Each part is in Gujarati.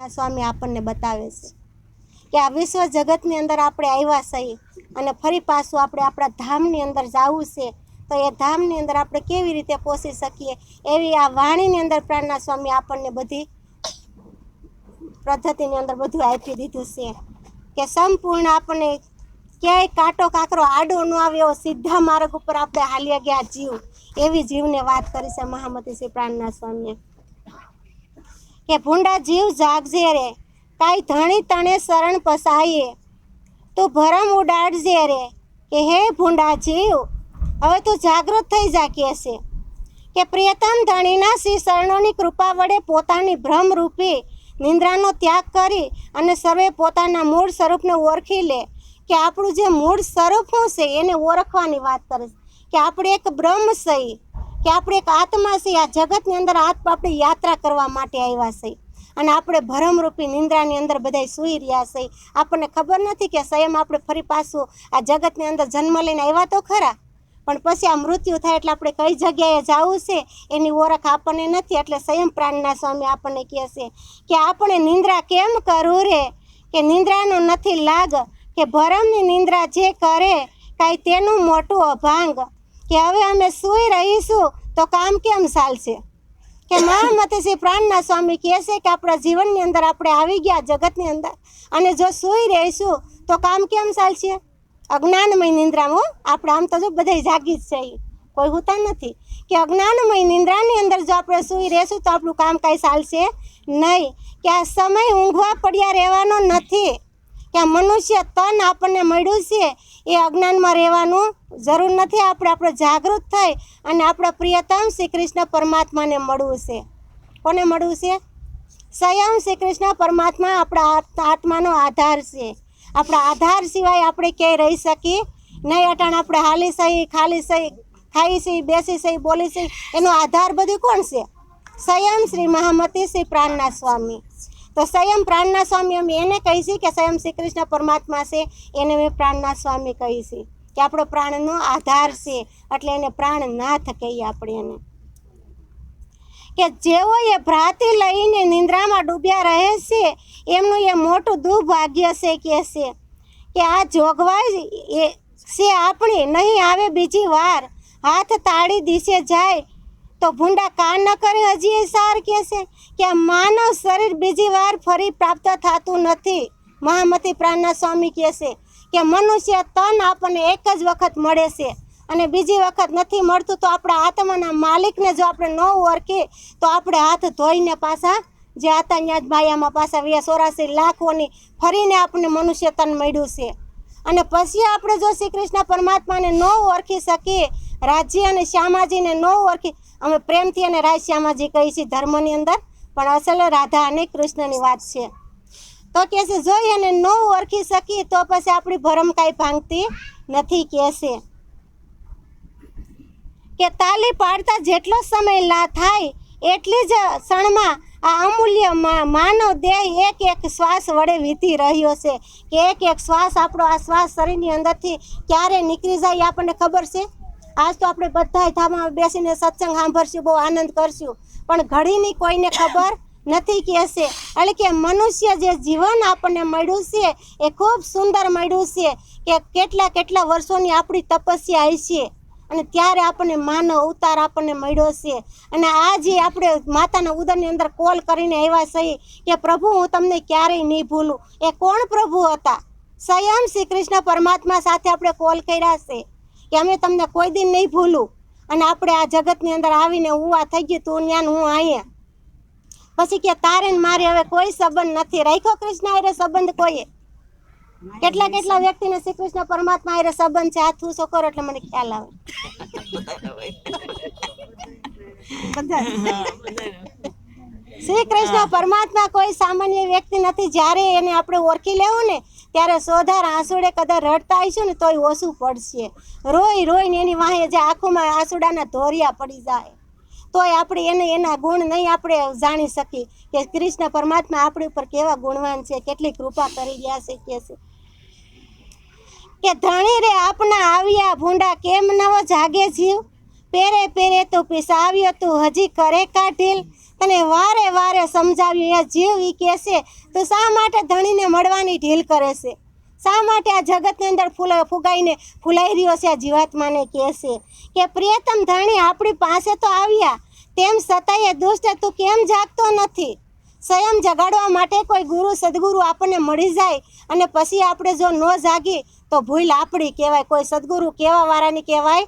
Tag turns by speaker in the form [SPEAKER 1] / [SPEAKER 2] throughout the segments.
[SPEAKER 1] આ સ્વામી આપણને બતાવે છે કે આ વિશ્વ જગતની અંદર આપણે આવ્યા સહી અને ફરી પાછું આપણે આપણા ધામની અંદર જવું છે, તો એ ધામની અંદર આપણે કેવી રીતે પહોંચી શકીએ એવી આ વાણીની અંદર પ્રાણના સ્વામી આપણને બધી પદ્ધતિની અંદર બધું આપી દીધું છે કે સંપૂર્ણ આપણને ક્યાંય કાંટો કાંકરો આડો ન આવે એવો સીધા માર્ગ ઉપર આપણે હાલ્યા ગયા જીવ એવી જીવને વાત કરી છે મહામતી શ્રી પ્રાણના સ્વામીએ. કે ભૂંડા જીવ જાગજે રે કાંઈ ધણી તણે શરણ પસાઈએ. તું ભરમ ઉડાડજે રે, કે હે ભૂંડા જીવ, હવે તું જાગૃત થઈ જા કે છે કે પ્રિયતમ ધણીના શ્રી શરણોની કૃપા વડે પોતાની ભ્રમરૂપી નિંદ્રાનો ત્યાગ કરી અને સર્વે પોતાના મૂળ સ્વરૂપને ઓળખી લે. કે આપણું જે મૂળ સ્વરૂપ શું છે, એને ઓળખવાની વાત કરે કે આપણે એક બ્રહ્મ છીએ કે આપણે એક આત્મા છીએ, આ જગતની અંદર આપણે યાત્રા કરવા માટે આવ્યા છીએ. અને આપણે ભરમરૂપી નિંદ્રાની અંદર બધાય સૂઈ રહ્યા છીએ. આપણને ખબર નથી કે સ્વયં આપણે ફરી પાછું આ જગતની અંદર જન્મ લઈને આવ્યા તો ખરા. પણ પછી આ મૃત્યુ થાય એટલે આપણે કઈ જગ્યાએ જવું છે? એની ઓળખ આપણને નથી, એટલે સ્વયં પ્રાણના સ્વામી આપણને કહે છે કે આપણે નિંદ્રા કેમ કરવું રે? કે નિંદ્રાનો નથી લાગ, કે ભરમની નિંદ્રા જે કરે, કાંઈ તેનું મોટું અભાંગ. કે હવે અમે સૂઈ રહીશું, તો કામ કેમ ચાલશે? કે મહામતી શ્રી પ્રાણના સ્વામી કહે છે કે આપણા જીવનની અંદર આપણે આવી ગયા, જગતની અંદર. અને જો સૂઈ રહીશું, તો કામ કેમ ચાલશે? અજ્ઞાનમય નિંદ્રામાં આપણે આમ તો જો બધા જાગી જ છે કોઈ હોતા નથી. કે અજ્ઞાનમય નિંદ્રાની અંદર જો આપણે સૂઈ રહેશું, તો આપણું કામ કાંઈ ચાલશે નહીં. કે આ સમય ઊંઘવા પડ્યા રહેવાનો નથી. કે મનુષ્ય તન આપણને મળ્યું છે, એ અજ્ઞાનમાં રહેવાનું જરૂર નથી. આપણે આપણે જાગૃત થઈ અને આપણા પ્રિયતમ શ્રી કૃષ્ણ પરમાત્માને મળવું છે. કોને મળવું છે? સ્વયં શ્રી કૃષ્ણ પરમાત્મા આપણા આત- આત્માનો આધાર છે. આપણા આધાર સિવાય આપણે ક્યાંય રહી શકીએ. નહીં અટાણ આપણે હાલી સહી, ખાલી સહી, ખાઈ સહી, બેસી સહી, બોલી સહી, એનો આધાર બધું કોણ છે? સ્વયં શ્રી મહામતી શ્રી પ્રાણના સ્વામી. તો સ્વયં પ્રાણના સ્વામી અમે એને કહી કે સ્વયં શ્રી કૃષ્ણ પરમાત્મા છે, એને મેં પ્રાણના સ્વામી કહી કે આપણો પ્રાણનો આધાર છે, એટલે એને પ્રાણનાથ કહીએ આપણે એને. કે જેઓ એ ભ્રાતિ લઈને નિંદ્રામાં ડૂબ્યા રહે છે, એમનું એ મોટું દુર્ભાગ્ય છે કે છે કે આ જોગવાઈ એ છે આપણી, નહીં આવે બીજી વાર. હાથ તાળી દિશે જાય તો ભૂંડા કાન ન કરે? હજી એ સાર કહેશે કે માનવ શરીર બીજી વાર ફરી પ્રાપ્ત થતું નથી. મહામતી પ્રાણના સ્વામી કહે છે કે મનુષ્ય તન આપણને એક જ વખત મળે છે અને બીજી વખત નથી મળતું તો આપણા આત્માના માલિકને જો આપણે ન ઓળખીએ, તો આપણે હાથ ધોઈને પાછા જે હતા ત્યાં જ માયામાં પાછા વ્યા ચોરાસી લાખોની ફરીને આપણને મનુષ્ય તન મળ્યું છે. અને પછી આપણે જો શ્રી કૃષ્ણ પરમાત્માને ન ઓળખી શકીએ રાજ્ય અને શ્યામાજીને ન ઓળખી અમે પ્રેમથી અને રાજ શ્યામાજી કહીએ છીએ ધર્મની અંદર, પણ અસલ રાધા અને કૃષ્ણની વાત છે. તો કહે છે જોઈ અને ન ઓળખી શકીએ તો પછી આપણી ભરમ કાંઈ ભાંગતી નથી કહેશે કે તાલી પાડતા જેટલો સમય લા થાય, એટલી જ ક્ષણમાં આ અમૂલ્ય માનવ દેહ એક એક શ્વાસ વડે વીતી રહ્યો છે. કે એક એક શ્વાસ આપણો આ શ્વાસ શરીરની અંદરથી ક્યારે નીકળી જાય એ આપણને ખબર છે? આજ તો આપણે બધાય થામાં બેસીને સત્સંગ સાંભળશું, બહુ આનંદ કરશું. પણ ઘડીની કોઈને ખબર નથી કે છે એટલે કે મનુષ્ય જે જીવન આપણને મળ્યું છે, એ ખૂબ સુંદર મળ્યું છે કે કેટલા કેટલા વર્ષોની આપણી તપસ્યા હશે અને ત્યારે આપણને માનવ અવતાર આપણને મળ્યો છે. અને આ જે આપણે માતાના ઉદરની અંદર કોલ કરીને આવ્યા છીએ કે પ્રભુ, હું તમને ક્યારેય નહીં ભૂલું. એ કોણ પ્રભુ હતા? સ્વયં શ્રી કૃષ્ણ પરમાત્મા સાથે આપણે કોલ કર્યા છે. કે અમે તમને કોઈ દિન નહીં ભૂલું. અને આપણે આ જગતની અંદર આવીને હું થઈ ગયું તું ન્યાન હું અહીંયા. પછી કે તારે ને મારે હવે કોઈ સંબંધ નથી. રાખ્યો કૃષ્ણ હારે સંબંધ કોઈએ? કેટલા કેટલા વ્યક્તિને શ્રી કૃષ્ણ પરમાત્મા હારે સંબંધ છે? હાથ ઊંચો કરો એટલે મને ખ્યાલ આવે. બધા શ્રી કૃષ્ણ પરમાત્મા કોઈ સામાન્ય વ્યક્તિ નથી. જ્યારે એને આપણે ઓળખી લેવું ને ત્યારે સોધાર આંસુડે કદાચ રડતા આવીશું ને તોય ઓછું પડશે. રોઈ રોઈને એની વાહે જે આંખોમાં આંસુડાના ધોરિયા પડી જાય. તોય આપણે એને એના ગુણ નહીં આપણે જાણી શકીએ કે કૃષ્ણ પરમાત્મા આપણી ઉપર કેવા ગુણવાન છે કેટલી કૃપા કરી રહ્યા છે કે છે. કે ધણી રે આપના આવ્યા ભૂંડા કેમ નવો જાગે જીવ? પેરે પેરે તું પીસાવ્યો તું હજી કરે કા ઢીલ તને વારે વારે સમજાવ્યું એ જીવ વીકે કહેશે તો શા માટે ધણીને મળવાની ઢીલ કરે છે? શા માટે આ જગતની અંદર ફૂલ, ફુગાઈને ફૂલાઈ રહ્યો છે? આ જીવાત્માને કહેશે કે, પ્રિયતમ ધણી આપણી પાસે તો આવ્યા. તેમ છતાંય દુષ્ટ તું કેમ જાગતો નથી? સ્વયં જગાડવા માટે કોઈ ગુરુ, સદગુરુ આપણને મળી જાય અને પછી આપણે જો ન જાગી તો ભૂલ આપણી કહેવાય. કોઈ સદગુરુ કહેવા વાળાની કહેવાય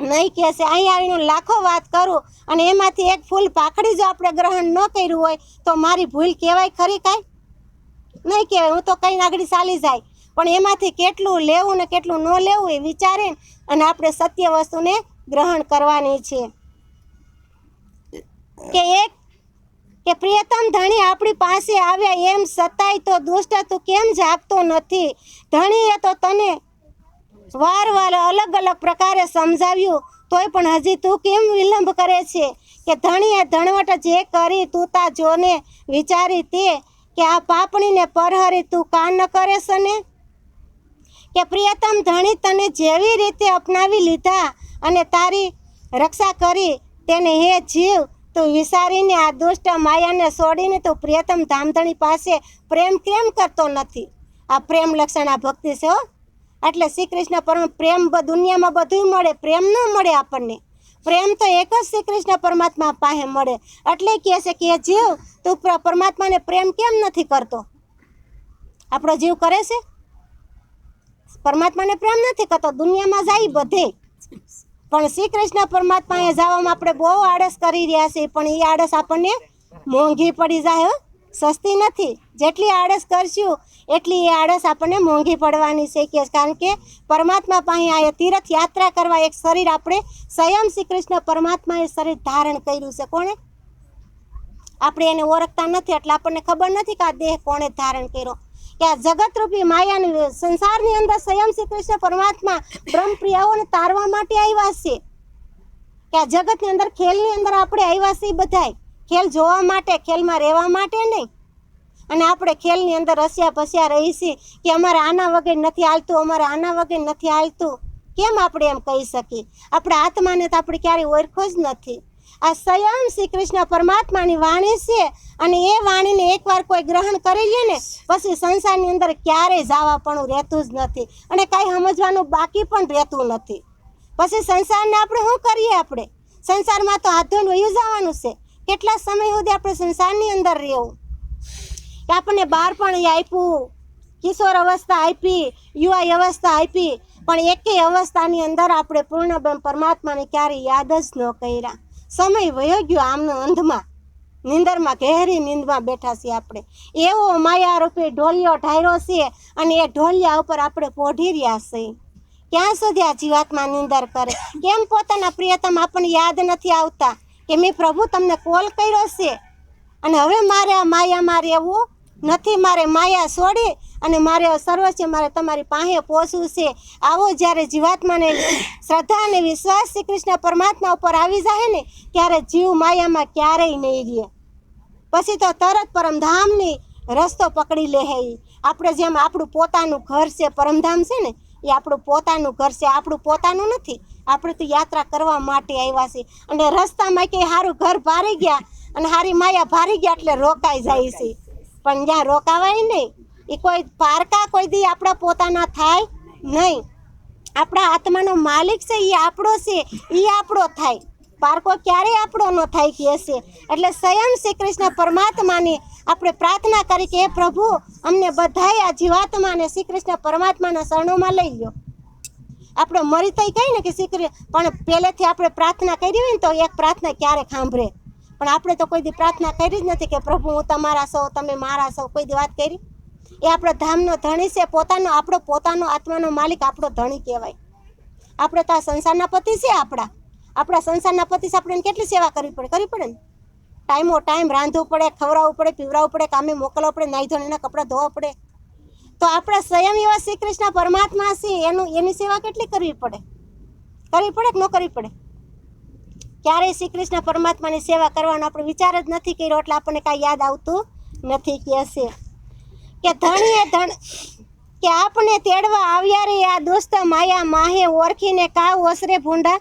[SPEAKER 1] નહીં કહેશે અહીં આવીને લાખો વાત કરું અને એમાંથી એક ફૂલ પાખડી જો આપણે ગ્રહણ ન કર્યું હોય, તો મારી ભૂલ કહેવાય ખરી કાંઈ? નહીં કહેવાય, હું તો કંઈ આગળ ચાલી જાય. પણ એમાંથી કેટલું લેવું ને કેટલું ન લેવું એ વિચારીને અને આપણે સત્ય વસ્તુને ગ્રહણ કરવાની છે. કે એક, કે પ્રિયતમ ધણી આપણી પાસે આવ્યા એમ સતાય તો દુષ્ટ તું કેમ જાગતો નથી? ધણીએ તો તને વાર વાર અલગ અલગ પ્રકારે સમજાવ્યું, તોય પણ હજી તું કેમ વિલંબ કરે છે? કે ધણીએ ધણવટ જે કરી તું તા જોને વિચારી તે કે આ પાપણીને પરહરી તું કાન ન કરે ને કે પ્રિયતમ ધણી તને જેવી રીતે અપનાવી લીધા અને તારી રક્ષા કરી, તેને હે જીવ, તું વિસારીને આ દુષ્ટ માયાને છોડીને તું પ્રિયતમ ધામધણી પાસે પ્રેમ કેમ કરતો નથી? આ પ્રેમ લક્ષણ આ ભક્તિ છે હો. એટલે શ્રી કૃષ્ણ પરમ પ્રેમ દુનિયામાં બધું મળે, પ્રેમ ન મળે આપણને. પ્રેમ તો એક જ શ્રી કૃષ્ણ પરમાત્મા પાસે મળે. એટલે કહે છે કે જીવ, તું પરમાત્માને પ્રેમ કેમ નથી કરતો? આપણો જીવ કરે છે? પરમાત્માને પ્રેમ નથી કરતો. દુનિયામાં જાય બધે. પણ શ્રી કૃષ્ણ પરમાત્માએ જવામાં આપણે બહુ આળસ કરી રહ્યા છીએ. પણ એ આળસ આપણને મોંઘી પડી જાય હો. સસ્તી નથી. જેટલી આળસ કરશું, એટલી એ આળસ આપણને મોંઘી પડવાની છે કે કારણ કે પરમાત્મા પાસે આ તીર્થ યાત્રા કરવા એક શરીર આપણે સ્વયં શ્રી કૃષ્ણ પરમાત્માએ શરીર ધારણ કર્યું છે. કોણે? આપણે એને ઓળખતા નથી એટલે આપણને ખબર નથી કે આ દેહ કોણે ધારણ કર્યો. કે આ જગતરૂપી માયાની સંસારની અંદર સ્વયં શ્રી કૃષ્ણ પરમાત્મા બ્રહ્મપ્રિયાઓને તારવા માટે આવ્યા છે. કે આ જગતની અંદર ખેલની અંદર આપણે આવ્યા છીએ બધાય. ખેલ જોવા માટે, ખેલમાં રહેવા માટે નહીં. અને આપણે ખેલની અંદર રસ્યા પસ્યા રહી છીએ કે અમારે આના વગર નથી હાલતું, અમારે આના વગર નથી હાલતું. કેમ આપણે એમ કહી શકીએ? આપણે આત્માને તો આપણે ક્યારેય ઓળખો જ નથી. આ સ્વયં શ્રી કૃષ્ણ પરમાત્માની વાણી છે અને એ વાણીને એકવાર કોઈ ગ્રહણ કરી લે ને, પછી સંસારની અંદર ક્યારેય જાવાપણું રહેતું જ નથી અને કાંઈ સમજવાનું બાકી પણ રહેતું નથી. પછી સંસારને આપણે શું કરીએ આપણે? સંસારમાં તો હાથ ધોઈને વયું જવાનું છે. કેટલા સમય સુધી આપણે સંસારની અંદર રહેવું? કે આપણને બાળપણ આપ્યું, કિશોર અવસ્થા આપી યુવા અવસ્થા આપી, પણ એકેય અવસ્થાની અંદર આપણે પૂર્ણ પરમાત્માને ક્યારેય યાદ જ ન કર્યા. સમય વયો ગયો આમનો અંધમાં. નિંદરમાં, ઘેરી નિંદમાં બેઠા છીએ આપણે. એવો માયા રૂપી ઢોલિયો ઢાર્યો છે અને એ ઢોલિયા ઉપર આપણે પોઢી રહ્યા છીએ. ક્યાં સુધી આ જીવાતમાં નિંદર કરે? કેમ પોતાના પ્રિયતમ આપણને યાદ નથી આવતા? કે મેં પ્રભુ તમને કોલ કર્યો છે. અને હવે મારે આ માયામાં રહેવું નથી. મારે માયા છોડી અને મારે સર્વસ્વ મારે તમારી પાસે પહોંચવું છે. આવો જ્યારે જીવાત્માને શ્રદ્ધા અને વિશ્વાસ શ્રી કૃષ્ણ પરમાત્મા ઉપર આવી જાય ને, ત્યારે જીવ માયામાં ક્યારેય નહીં રહે. પછી તો તરત પરમધામની રસ્તો પકડી લે આપણે જેમ આપણું પોતાનું ઘર છે, પરમધામ છે ને, એ આપણું પોતાનું ઘર છે. આપણું પોતાનું નથી. આપણે તો યાત્રા કરવા માટે આવ્યા છીએ. અને રસ્તામાં કે સારું ઘર ભારી ગયા અને હારી માયા ભારી ગયા એટલે રોકાઈ જાય છે. પણ જ્યાં રોકાવાય નહીં, એ કોઈ પારકા કોઈ દી આપણા પોતાના થાય નહીં. આપણા આત્માનો માલિક છે એ આપણો છે એ આપણો થાય. પારકો ક્યારેય આપણો ન થાય કે છે. એટલે સ્વયં શ્રી કૃષ્ણ પરમાત્માની આપણે પ્રાર્થના કરી કે હે પ્રભુ, અમને બધાય આ જીવાત્માને શ્રી કૃષ્ણ પરમાત્માના શરણોમાં લઈ લો આપણે મરી તઈ કહીએ ને કે શીખરી. પણ પહેલેથી આપણે પ્રાર્થના કરી હોય ને તો એક પ્રાર્થના ક્યારે સાંભળે? પણ આપણે તો કોઈ દી પ્રાર્થના કરી જ નથી કે પ્રભુ, હું તમારા સૌ, તમે મારા સૌ, કોઈ દી વાત કરી? એ આપણો ધામનો ધણી છે, પોતાનો, આપણો પોતાનો આત્માનો માલિક આપણો ધણી કહેવાય. આપણે તો આ સંસારના પતિ છે આપણા. આપણા સંસારના પતિ છે, આપણે કેટલી સેવા કરવી પડે? કરવી પડે ને? ટાઈમો ટાઈમ રાંધવું પડે, ખવડાવવું પડે, પીવડાવવું પડે, કામે મોકલવું પડે નાહી ધોઈને કપડાં ધોવા પડે. તો આપણા સ્વયં એવા શ્રી કૃષ્ણ પરમાત્મા છે, એનું, એની સેવા કેટલી કરવી પડે? કરવી પડે કે ન કરવી પડે? ક્યારેય શ્રી કૃષ્ણ પરમાત્માની સેવા કરવાનો આપણે વિચાર જ નથી કર્યો એટલે આપણને કાંઈ યાદ આવતું નથી કે છે કે ધણીએ ધણ, કે આપણે તેડવા આવ્યા રે આ દોસ્ત માયા માહે ઓળખીને કાવ ઓસરે ભૂંડા?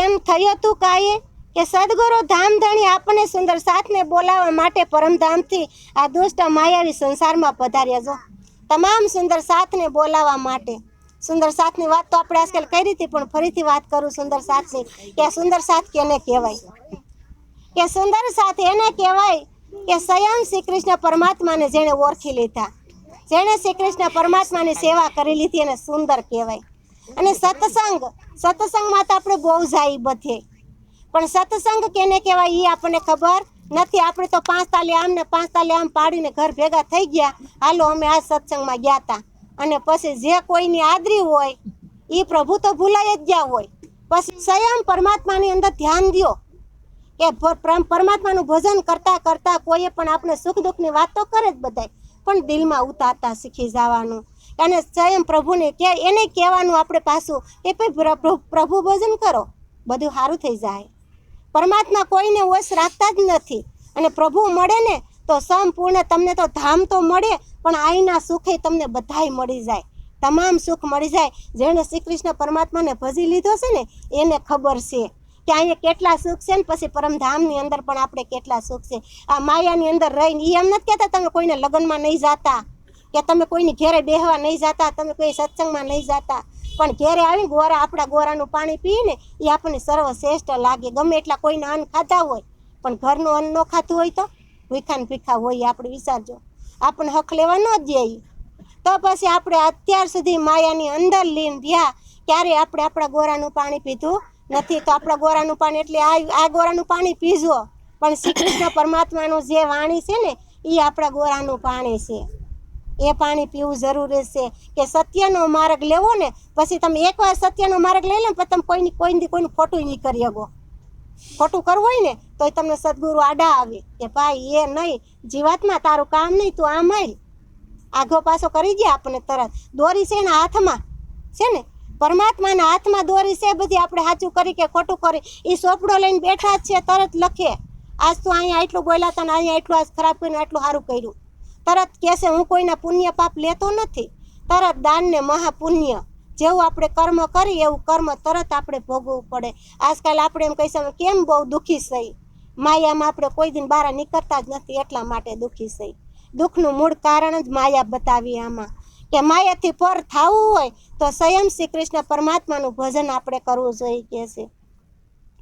[SPEAKER 1] એમ થયું તું કાયે? કે સદગુરુ ધામધણી આપણને સુંદર સાથને બોલાવવા માટે પરમધામથી આ દુષ્ટ માયાવી સંસારમાં પધાર્યા જો. તમામ સુંદર સાથને બોલાવવા માટે. સુંદર સાથની વાત તો આપણે આજકાલ કરી હતી, પણ ફરીથી વાત કરું સુંદર સાથની. કે સુંદર સાથ કેને કહેવાય? કે સુંદર સાથ એને કહેવાય કે સ્વયં શ્રી કૃષ્ણ પરમાત્માને જેણે ઓળખી લીધા. જેણે શ્રી કૃષ્ણ પરમાત્માની સેવા કરી લીધી એને સુંદર કહેવાય. અને સત્સંગ, સત્સંગમાં તો આપણે બહુ જાય બધે. પણ સત્સંગ કેને કહેવાય એ આપણને ખબર? નથી, આપણે તો પાંચ તાલે આમ ને પાંચ તાલે આમ પાડીને ઘર ભેગા થઈ ગયા. હાલો, અમે આ સત્સંગમાં ગયા હતા અને પછી જે કોઈની આદરી હોય એ પ્રભુ તો ભૂલાઈ જ ગયા હોય. પછી સ્વયં પરમાત્માની અંદર ધ્યાન દ્યો. કે પર- પર- પરમાત્માનું ભજન કરતા કરતા કોઈએ પણ આપણે સુખ દુઃખની વાત તો કરે જ બધાય. પણ દિલમાં ઉતારતા શીખી જવાનું. અને સ્વયં પ્રભુને કે એને કહેવાનું આપણે પાછું કે, ભાઈ, પ્ર- પ્ર- પ્રભુ ભજન કરો. બધું સારું થઈ જાય. પરમાત્મા કોઈને વશ રાખતા જ નથી. અને પ્રભુ મળે ને તો સંપૂર્ણ તમને તો ધામ તો મળે, પણ આઈના સુખે તમને બધાય મળી જાય. તમામ સુખ મળી જાય. જેણે શ્રી કૃષ્ણ પરમાત્માને ભજી લીધો છે ને, એને ખબર છે કે અહીંયા કેટલા સુખ છે ને, પછી પરમધામની અંદર પણ આપણે કેટલા સુખ છે. આ માયાની અંદર રહીને એ એમ નથી કહેતા તમે કોઈને લગ્નમાં નહીં જાતા, કે તમે કોઈની ઘેરે બેહવા નહીં જાતા, તમે કોઈ સત્સંગમાં નહીં જાતા. પણ ઘેરે આવીને ગોરા આપણા ગોરાનું પાણી પીને એ આપણને સર્વશ્રેષ્ઠ લાગે. ગમે એટલા કોઈને અન્ન ખાધા હોય, પણ ઘરનું અન્ન ન ખાતું હોય તો ભૂખા ને ભીખા હોય આપણે વિચારજો. આપણને હક લેવા ન દે. તો પછી આપણે અત્યાર સુધી માયાની અંદર લીન રહ્યા, ક્યારે આપણે આપણા ગોરાનું પાણી પીધું નથી. તો આપણા ગોરાનું પાણી એટલે આ આ ગોરાનું પાણી પીજો. પણ શ્રી કૃષ્ણ પરમાત્માનું જે વાણી છે ને એ આપણા ગોરાનું પાણી છે. એ પાણી પીવું જરૂરી છે કે સત્યનો માર્ગ લેવો ને, પછી તમે એકવાર સત્યનો માર્ગ લઈ લો ને, પછી તમે કોઈની કોઈની કોઈનું ખોટું નહીં કરી શકો. ખોટું કરવું હોય ને, તોય તમને સદગુરુ આડા આવે કે ભાઈ એ નહીં, જીવાતમાં તારું કામ નહીં, તું આમ આય. આઘો પાછો કરી દે આપણને તરત. દોરી છે એના હાથમાં, છે ને? પરમાત્માના હાથમાં દોરી છે, બધી આપણે સાચું કરી કે ખોટું કરી. એ સોપડો લઈને બેઠા જ છે, તરત લખે. આજ તો અહીંયા એટલું બોલ્યા હતા અહીંયા એટલું આજ ખરાબ કર્યું એટલું સારું કર્યું. તરત કહેશે હું કોઈના પુણ્ય પાપ લેતો નથી. તરત દાનને મહાપુણ્ય જેવું આપણે કર્મ કરીએ, એવું કર્મ તરત આપણે ભોગવવું પડે. આજકાલ આપણે એમ કહીશું કેમ બહુ દુઃખી થઈ માયામાં આપણે કોઈ દિન બહાર નીકળતા જ નથી એટલા માટે દુઃખી થઈ દુઃખનું મૂળ કારણ જ માયા બતાવી આમાં. કે માયાથી પર થવું હોય તો સ્વયં શ્રી કૃષ્ણ પરમાત્માનું ભજન આપણે કરવું જોઈએ કે છે.